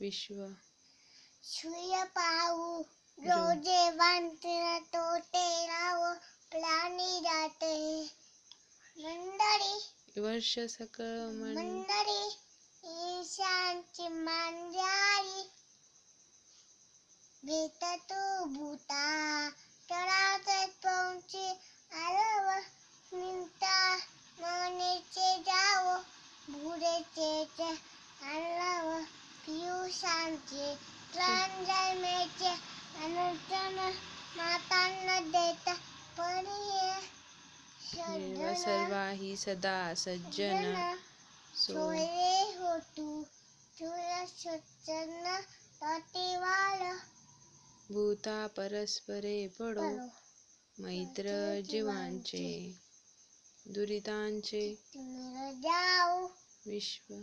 विश्व. सूर्य पाहू रोजे वांतिर तोटे राव प्राणी जाते. मंडळी. वर्ष सकळ मंडळी ईशांची मांजारी. भेट तू भूता तळावत पोंची आलव पियुषांचे प्राण जन्मेचे मातांना देता परी देव सर्वाही सदा सज्जन सोये होतू. तुला सज्जन तटीवाल भूता परस्परे पडो. मैत्र जीवांचे दुरितांचे जाऊ. विश्व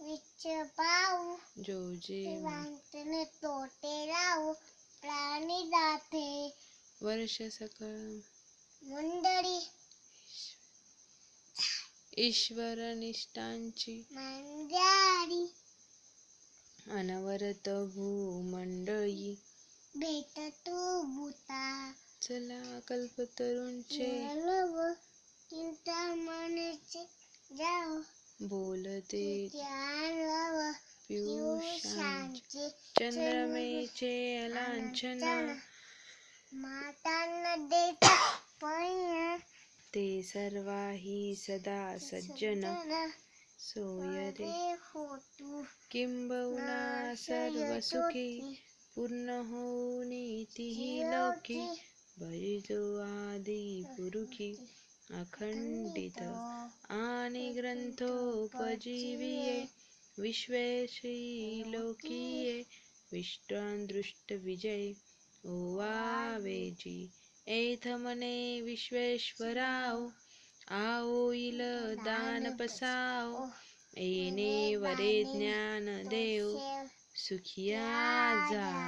विच पाऊ जो जीव वांतने तोटे राहू प्राणी जाते वर्ष सकळ मंडळी ईश्वर निष्ठांची मांजारी अनवरत भूमंडळी भेट तू भूता चला कल्पतरूंचे लव चिंता मनाचे जाऊ बोलते पियुषांचे चंद्रमेचे लांछन. मातांना देता पण ते सर्वाही सदा सज्जन. सोय रे होतू किंबहुना सर्व सुखी पूर्ण होऊनीतीही लौकी. भरिजो आदी पुरुखी अखंडित आणि ग्रंथोपजीविये विश्वेश्रीलोकीये विष्टान्दृष्टविजये ओवावेजी एथमने मने विश्वेश्वराव आओईल दान पसाव येणे वरे ज्ञान देव सुखिया जा